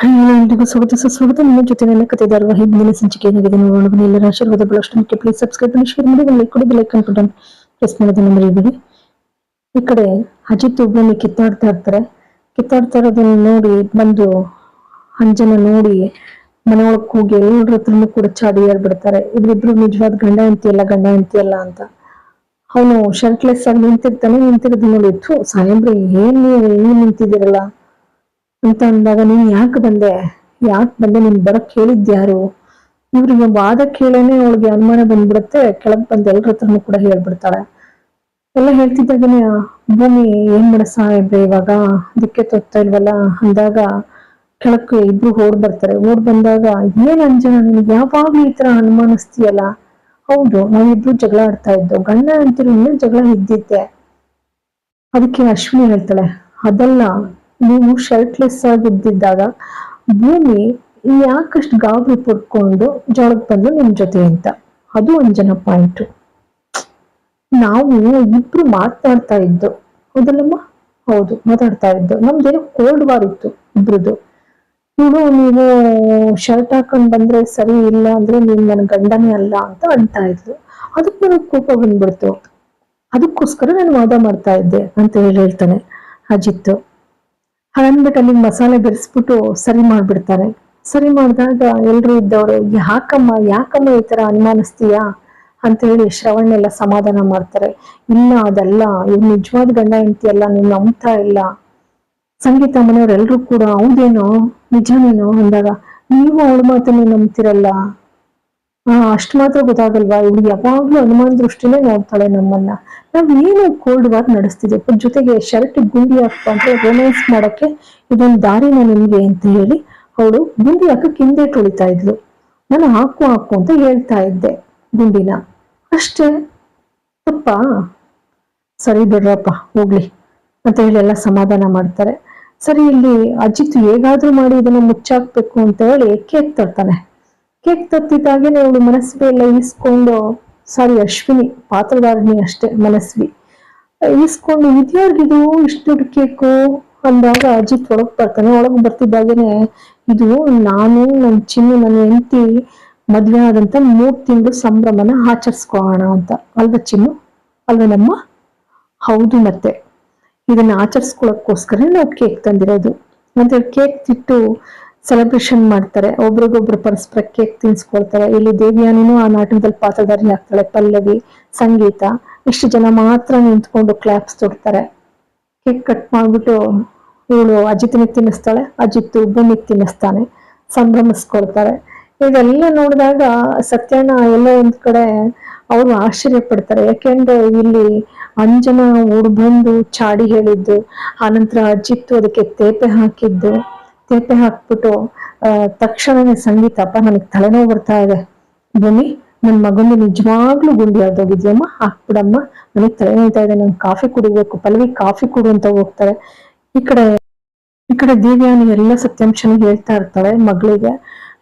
ಸ್ವಾಗತ ಸುಸ್ವಾಗತ ನಿಮ್ಮ ಜೊತೆ ನನ್ನ ಕತೆ ಧಾರಾವಾಹಿ ಹಿಂದಿನ ಸಂಚಿಕೆ ಏನಾಗಿದೆ ನೋಡೋಣ ಎಲ್ಲರ ಆಶೀರ್ವಾದ ಬಳಷ್ಟು ಪ್ಲೀಸ್ ಸಬ್ಸ್ಕ್ರೈಬ್ ಮಾಡಿ ಶೇರ್ ಮಾಡಿ ಲೈಕ್ ಕೊಡಿ ಲೈಕ್ ಬಟನ್ ಪ್ರೆಸ್ ಮಾಡೋದನ್ನ ಮರಿಬೇಡಿ ಈ ಕಡೆ ಅಜಿತ್ ಒಬ್ಬನೇ ಕಿತ್ತಾಡ್ತಾ ಇರ್ತಾರೆ. ಕಿತ್ತಾಡ್ತಾ ಇರೋದನ್ನ ನೋಡಿ ಬಂದು ಅಂಜನ ನೋಡಿ ಮನೆಯೊಳಗೆ ಹೋಗಿ ಎಲ್ಲರ ಹತ್ರನು ಕೂಡ ಚಾಡಿ ಹೇಳ್ಬಿಡ್ತಾರೆ ಇವ್ರಿಬ್ರು ನಿಜವಾದ ಗಂಡ ಹೆಂಡತಿಯಲ್ಲ ಗಂಡ ಹೆಂಡತಿಯಲ್ಲ ಅಂತ. ಅವನು ಶರ್ಟ್ಲೆಸ್ ಆಗಿ ನಿಂತಿರ್ತಾನೆ ನಿಂತಿರೋದು ನೋಡಿ, ಥೂ ಸಾಹೇಬ್ರೆ ಏನ್ ನೀವು ನಿಂತಿದ್ದೀರಲ್ಲ? ಅಂತ ಅಂದಾಗ ನೀನ್ ಯಾಕೆ ಬಂದೆ? ಯಾಕೆ ಬಂದೆ? ನೀನ್ ಬರಕ್ ಹೇಳಿದ್ಯಾರು ಇವ್ರಿಗೆ ವಾದ ಕೇಳೇನೆ ಅವಳಿಗೆ ಅನುಮಾನ ಬಂದ್ಬಿಡುತ್ತೆ. ಕೆಳಗ್ ಬಂದ್ ಎಲ್ರ ಹತ್ರನೂ ಕೂಡ ಹೇಳ್ಬಿಡ್ತಾಳೆ. ಎಲ್ಲ ಹೇಳ್ತಿದ್ದಾಗನೇ, ಭೂಮಿ ಏನ್ ಮಾಡ ಸಾಹೇಬ್ರೆ ಇವಾಗ? ದಿಕ್ಕೆ ತೋರ್ತಾ ಇಲ್ವಲ್ಲ? ಅಂದಾಗ ಕೆಳಕ್ಕೆ ಇಬ್ರು ಓಡ್ ಬರ್ತಾರೆ. ಓಡ್ ಬಂದಾಗ, ಏನ್ ಅಂಜನ ನಿನಗೆ ಯಾವಾಗ್ಲೂ ಈ ತರ ಅನುಮಾನಿಸ್ತೀಯಲ್ಲ? ಹೌದು, ನಾವಿಬ್ರು ಜಗಳ ಆಡ್ತಾ ಇದ್ದೋ, ಗಂಡ ಅಂತಿರು ಇನ್ನೂ ಜಗಳ ಇದ್ದಿದ್ದೆ ಅದಕ್ಕೆ ಅಶ್ವಿನಿ ಹೇಳ್ತಾಳೆ, ಅದಲ್ಲ ನೀವು ಶರ್ಟ್ಲೆಸ್ ಇದ್ದಿದ್ದಾಗ ಭೂಮಿ ಯಾಕಷ್ಟು ಗಾಬರಿ ಪಡ್ಕೊಂಡು ಜೊಳಗ್ ಬಂದು ನಿಮ್ ಜೊತೆ ಅಂತ. ಅದು ಅಂಜನ ಪಾಯಿಂಟ್ ನಾವು ಇಬ್ರು ಮಾತಾಡ್ತಾ ಇದ್ದು, ಹೌದಲ್ಲಮ್ಮ? ಹೌದು, ಮಾತಾಡ್ತಾ ಇದ್ದು. ನಮ್ದೇನೋ ಕೋಲ್ಡ್ ವಾರ್ ಇತ್ತು ಇಬ್ರದ್ದು ಇವಳು ನೀವು ಶರ್ಟ್ ಹಾಕೊಂಡ್ ಬಂದ್ರೆ ಸರಿ ಇಲ್ಲ ಅಂದ್ರೆ ನೀನ್ ನನ್ನ ಗಂಡನೇ ಅಲ್ಲ ಅಂತ ಅಂತಾ ಇದ್ಲು ಅದಕ್ಕೆ ನನಗೆ ಕೋಪ ಬಂದ್ಬಿಡ್ತು. ಅದಕ್ಕೋಸ್ಕರ ನಾನು ವಾದ ಮಾಡ್ತಾ ಇದ್ದೆ ಅಂತ ಹೇಳಿ ಹೇಳ್ತಾನೆ ಅಜಿತ್. ಅಂದ್ಬಿಟ್ಟು ಅಲ್ಲಿ ಮಸಾಲೆ ಬೆರೆಸ್ಬಿಟ್ಟು ಸರಿ ಮಾಡ್ಬಿಡ್ತಾರೆ. ಸರಿ ಮಾಡಿದಾಗ ಎಲ್ರು ಇದ್ದವ್ರು ಯಾಕಮ್ಮ ಯಾಕಮ್ಮ ಈ ತರ ಅನುಮಾನಿಸ್ತೀಯಾ? ಅಂತ ಹೇಳಿ ಶ್ರವಣ್ ಎಲ್ಲ ಸಮಾಧಾನ ಮಾಡ್ತಾರೆ. ಇಲ್ಲ, ಅದಲ್ಲ. ಇವ್ ನಿಜವಾದ ಗಂಡ, ಹೆಂಡತಿ ಅಲ್ಲ. ನೀನ್ ನಂಬ್ತಾ ಇಲ್ಲ. ಸಂಗೀತ ಮನೆಯವರೆಲ್ಲರೂ ಕೂಡ, ಹೌದೇನೋ? ನಿಜನೇನೋ? ಅಂದಾಗ, ನೀವು ಅವಳ ಮಾತನ್ನೇ ನಂಬ್ತಿರಲ್ಲ. ಅಷ್ಟ್ ಮಾತ್ರ ಗೊತ್ತಾಗಲ್ವಾ? ಇವಳು ಯಾವಾಗ್ಲೂ ಅನುಮಾನ ದೃಷ್ಟಿನೇ ನೋಡ್ತಾಳೆ ನಮ್ಮನ್ನ. ನಾವ್ ಏನು ಕೋಲ್ಡ್ ವಾರ್ ನಡೆಸ್ತಿದ್ದೀವಿ ಜೊತೆಗೆ ಶರ್ಟ್ ಗುಂಡಿ ಹಾಕೊಂಡ್ರೆ ರೊಮ್ಯಾನ್ಸ್ ಮಾಡಕ್ಕೆ ಇದೊಂದು ದಾರಿನ ನಿಮ್ಗೆ ಅಂತ ಹೇಳಿ ಅವಳು ಗುಂಡಿ ಹಾಕಕ್ಕೆ ಹಿಂದೆ ತುಳಿತಾ ಇದ್ಲು. ನಾನು ಹಾಕು ಹಾಕು ಅಂತ ಹೇಳ್ತಾ ಇದ್ದೆ ಗುಂಡಿನ. ಅಷ್ಟೇ. ಅಪ್ಪ, ಸರಿ ಬಿಡ್ರಪ್ಪ, ಹೋಗ್ಲಿ ಅಂತ ಹೇಳಿ ಎಲ್ಲ ಸಮಾಧಾನ ಮಾಡ್ತಾರೆ. ಸರಿ, ಇಲ್ಲಿ ಅಜಿತ್ ಹೇಗಾದ್ರೂ ಮಾಡಿ ಇದನ್ನ ಮುಚ್ಚಾಕ್ಬೇಕು ಅಂತ ಹೇಳಿ ಕೇಕ್ ತರ್ತಾನೆ. ಕೇಕ್ ತತ್ತಿದ್ದಾಗೇನೆ ಅವಳು ಮನಸ್ವಿ ಎಲ್ಲ ಸಾರಿ ಅಶ್ವಿನಿ ಪಾತ್ರಧಾರಿಣಿ ಅಷ್ಟೇ, ಮನಸ್ವಿ. ಈಸ್ಕೊಂಡು, ಇದ್ಯಾರ್ಗಿದು ಇಷ್ಟು ದೊಡ್ಡ ಕೇಕು? ಅಂದಾಗ ಅಜಿತ್ ಒಳಗ್ ಬರ್ತಾನೆ. ಒಳಗ್ ಬರ್ತಿದ್ದಾಗೇನೆ, ಇದು ನಾನು ನನ್ನ ಚಿನ್ನು, ನನ್ನ ಹೆಂಡತಿ ಮದ್ವೆ ಆದಂತ ಮೂರ್ ತಿಂಗಳು ಸಂಭ್ರಮನ ಆಚರಿಸ್ಕೋಣ ಅಂತ. ಅಲ್ವಾ ಚಿನ್ನು? ಅಲ್ವೇನಮ್ಮ ಹೌದು ಮತ್ತೆ. ಇದನ್ನ ಆಚರಿಸ್ಕೊಳಕ್ಕೋಸ್ಕರ ನಾವು ಕೇಕ್ ತಂದಿರೋದು. ಮತ್ತೆ ಕೇಕ್ ತಿಟ್ಟು ಸೆಲೆಬ್ರೇಷನ್ ಮಾಡ್ತಾರೆ. ಒಬ್ರಿಗೊಬ್ರು ಪರಸ್ಪರ ಕೇಕ್ ತಿನ್ಸ್ಕೊಳ್ತಾರೆ. ಇಲ್ಲಿ ದೇವಿಯಾನಿನೂ ಆ ನಾಟಕದಲ್ಲಿ ಪಾತ್ರಧಾರಿ ಆಗ್ತಾಳೆ, ಪಲ್ಲವಿ, ಸಂಗೀತ. ಇಷ್ಟು ಜನ ಮಾತ್ರ ನಿಂತ್ಕೊಂಡು ಕ್ಲಾಪ್ಸ್ ತೊಡ್ತಾರೆ. ಕೇಕ್ ಕಟ್ ಮಾಡಿಬಿಟ್ಟು ಇವಳು ಅಜಿತ್ನಿಗೆ ತಿನ್ನಿಸ್ತಾಳೆ. ಅಜಿತ್ ಬನ್ನಿಗೆ ತಿನ್ನಿಸ್ತಾನೆ. ಸಂಭ್ರಮಿಸ್ಕೊಳ್ತಾರೆ. ಇದೆಲ್ಲ ನೋಡಿದಾಗ ಸತ್ಯನ ಎಲ್ಲೋ ಒಂದ್ ಕಡೆ ಅವರು ಆಶ್ಚರ್ಯ ಪಡ್ತಾರೆ. ಯಾಕೆಂದ್ರೆ ಇಲ್ಲಿ ಅಂಜನ ಓಡ್ ಬಂದು ಚಾಡಿ ಹೇಳಿದ್ದು, ಆನಂತರ ಅಜಿತ್ತು ಅದಕ್ಕೆ ತೇಪೆ ಹಾಕಿದ್ದು. ತೇಪೆ ಹಾಕ್ಬಿಟ್ಟು ತಕ್ಷಣವೇ ಸಂಗೀತ, ಅಪ್ಪ, ನನಗೆ ತಲೆನೋವು ಬರ್ತಾ ಇದೆ. ಭೂಮಿ ನನ್ನ ಮಗಂದು ನಿಜವಾಗ್ಲೂ ಗುಂಡಿ ಆದೋಗಿದ್ಯಮ್ಮ ಹಾಕ್ಬಿಡಮ್ಮ. ನನಗೆ ತಲೆನೋಯ್ತಾ ಇದೆ. ನನ್ ಕಾಫಿ ಕುಡಿಬೇಕು. ಪಲ್ವಿ ಕಾಫಿ ಕುಡು ಅಂತ ಹೋಗ್ತಾರೆ. ಈ ಕಡೆ ಈ ಕಡೆ ದೇವ್ಯಾನಿ ಎಲ್ಲ ಸತ್ಯಾಂಶನ ಹೇಳ್ತಾ ಇರ್ತಾಳೆ ಮಗಳಿಗೆ.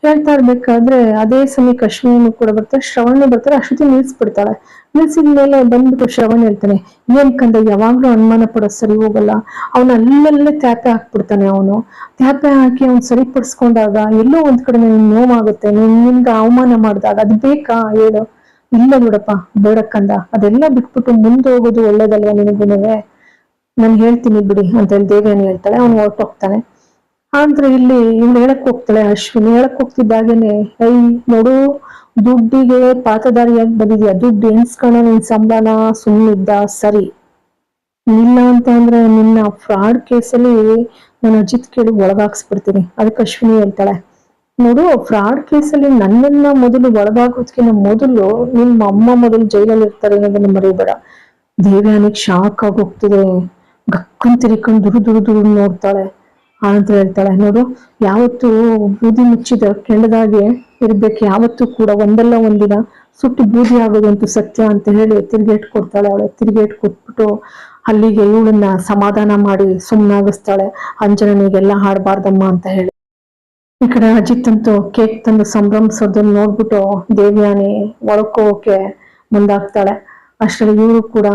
ಹೇಳ್ತಾ ಇರ್ಬೇಕಾದ್ರೆ, ಅದೇ ಸಮಯಕ್ಕೆ ಅಶ್ವಿನಿನೂ ಕೂಡ ಬರ್ತಾರೆ ಶ್ರವಣ ಬರ್ತಾರೆ ಅಶ್ವತಿ ನಿಲ್ಸ್ಬಿಡ್ತಾಳೆ ನಿಲ್ಸಿದ ಮೇಲೆ ಬಂದ್ಬಿಟ್ಟು ಶ್ರವಣ ಹೇಳ್ತಾನೆ, ಏನ್ ಕಂದ, ಯಾವಾಗ್ಲೂ ಅನುಮಾನ ಪಡೋ ಸರಿ ಹೋಗಲ್ಲ. ಅವನ ಅಲ್ಲಲ್ಲೇ ತ್ಯಾಪೆ ಹಾಕ್ಬಿಡ್ತಾನೆ ಅವನು. ತ್ಯಾಪೆ ಹಾಕಿ ಅವ್ನು ಸರಿಪಡಿಸ್ಕೊಂಡಾಗ ಎಲ್ಲೋ ಒಂದ್ ಕಡೆ ನಿನ್ ನೋವಾಗುತ್ತೆ, ನೀನ್ ನಿನ್ಗೆ ಅವಮಾನ ಮಾಡಿದಾಗ. ಅದು ಬೇಕಾ? ಹೇಳು. ಇಲ್ಲ ಬಿಡಪ್ಪ ಬೇಡಕ್ಕಂದ ಅದೆಲ್ಲ ಬಿಟ್ಬಿಟ್ಟು ಮುಂದೆ ಹೋಗೋದು ಒಳ್ಳೇದಲ್ವಾ ನಿನಗುನುವೆ ನಾನು ಹೇಳ್ತೀನಿ ಬಿಡಿ ಅಂತ ಹೇಳಿ ದೇವಿಯನ್ನು ಹೇಳ್ತಾಳೆ, ಅವ್ನು ಹೊರಟೋಗ್ತಾನೆ. ಆದ್ರೆ ಇಲ್ಲಿ ಇವ್ ಹೇಳಕ್ ಹೋಗ್ತಾಳೆ, ಅಶ್ವಿನಿ ಹೇಳಕ್ ಹೋಗ್ತಿದ್ದಾಗೇನೆ ಐ, ನೋಡು, ದುಡ್ಡಿಗೆ ಪಾತದಾರಿಯಾಗಿ ಬಂದಿದ್ಯಾ? ದುಡ್ಡು ಎಣಿಸ್ಕೊಳೋ ನಿನ್ ಸಂಬಳನ ಸುಮ್ಮನಿದ್ದ ಸರಿ. ಇಲ್ಲ ಅಂತ ಅಂದ್ರೆ ನಿನ್ನ ಫ್ರಾಡ್ ಕೇಸಲ್ಲಿ ನಾನು ಅಜಿತ್ ಕೇಳಿ ಒಳಗಾಕ್ಸ್ಬಿಡ್ತೀನಿ. ಅದಕ್ಕೆ ಅಶ್ವಿನಿ ಹೇಳ್ತಾಳೆ, ನೋಡು ಫ್ರಾಡ್ ಕೇಸಲ್ಲಿ ನನ್ನನ್ನ ಮೊದಲು ಒಳಗಾಗೋದಕ್ಕಿಂತ ಮೊದಲು ನಿಮ್ಮ ಅಮ್ಮ ಮೊದಲು ಜೈಲಲ್ಲಿ ಇರ್ತಾರೆ ಅನ್ನೋದನ್ನ ಮರಿಬೇಡ. ದೇವ್ಯಾನಿಗೆ ಶಾಕ್ ಆಗಿ ಹೋಗ್ತಿದೆ. ಗಕ್ಕನ್ ತಿರ್ಕೊಂಡು ದುರು ದುರು ದುರು ನೋಡ್ತಾಳೆ. ಆನಂತರ ಹೇಳ್ತಾಳೆ, ನೋಡು, ಯಾವತ್ತು ಬೂದಿ ಮುಚ್ಚಿದ ಕೆಳದಾಗೆ ಇರ್ಬೇಕು, ಯಾವತ್ತು ಕೂಡ ಒಂದಲ್ಲ ಒಂದಿನ ಸುಟ್ಟು ಬೂದಿ ಆಗೋದಂತೂ ಸತ್ಯ ಅಂತ ಹೇಳಿ ತಿರುಗೇಟ್ ಕೊಡ್ತಾಳೆ ಅವಳು ತಿರುಗೇಟ್ ಕೊಟ್ಬಿಟ್ಟು ಅಲ್ಲಿಗೆ ಇವಳನ್ನ ಸಮಾಧಾನ ಮಾಡಿ ಸುಮ್ಮನಾಗಿಸ್ತಾಳೆ ಅಂಜನನಿಗೆಲ್ಲ ಹಾಡಬಾರ್ದಮ್ಮ ಅಂತ ಹೇಳಿ. ಈ ಕಡೆ ಅಜಿತ್ ಅಂತೂ ಕೇಕ್ ತಂದು ಸಂಭ್ರಮಿಸೋದನ್ನ ನೋಡ್ಬಿಟ್ಟು ದೇವ್ಯಾನಿ ಒಳಕೋಕೆ ಮುಂದಾಗ್ತಾಳೆ. ಅಷ್ಟರಲ್ಲಿ ಇವರು ಕೂಡ,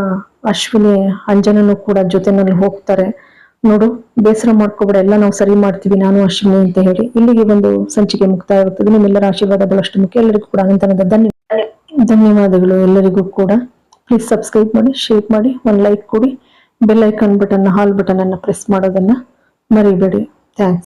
ಅಶ್ವಿನಿ, ಅಂಜನನು ಕೂಡ ಜೊತೆನಲ್ಲಿ ಹೋಗ್ತಾರೆ. ನೋಡು, ಬೇಸರ ಮಾಡ್ಕೋಬೇಡ, ಎಲ್ಲ ನಾವು ಸರಿ ಮಾಡ್ತೀವಿ, ನಾನು ಅಶ್ವಿನಿ ಅಂತ ಹೇಳಿ. ಇಲ್ಲಿಗೆ ಒಂದು ಸಂಚಿಕೆ ಮುಕ್ತಾಯ ಆಗುತ್ತದೆ ನಿಮ್ಮೆಲ್ಲರ ಆಶೀರ್ವಾದ ಬಹಳಷ್ಟು ಮುಖ್ಯ. ಎಲ್ಲರಿಗೂ ಕೂಡ ಅನಂತನದ ಧನ್ಯ ಧನ್ಯವಾದಗಳು ಎಲ್ಲರಿಗೂ ಕೂಡ. ಪ್ಲೀಸ್ ಸಬ್ಸ್ಕ್ರೈಬ್ ಮಾಡಿ ಶೇರ್ ಮಾಡಿ, ಒಂದು ಲೈಕ್ ಕೊಡಿ. ಬೆಲ್ ಐಕಾನ್ ಬಟನ್ ಹಾಲ್ ಬಟನ್ ಅನ್ನ ಪ್ರೆಸ್ ಮಾಡೋದನ್ನ ಮರಿಬೇಡಿ. ಥ್ಯಾಂಕ್ಸ್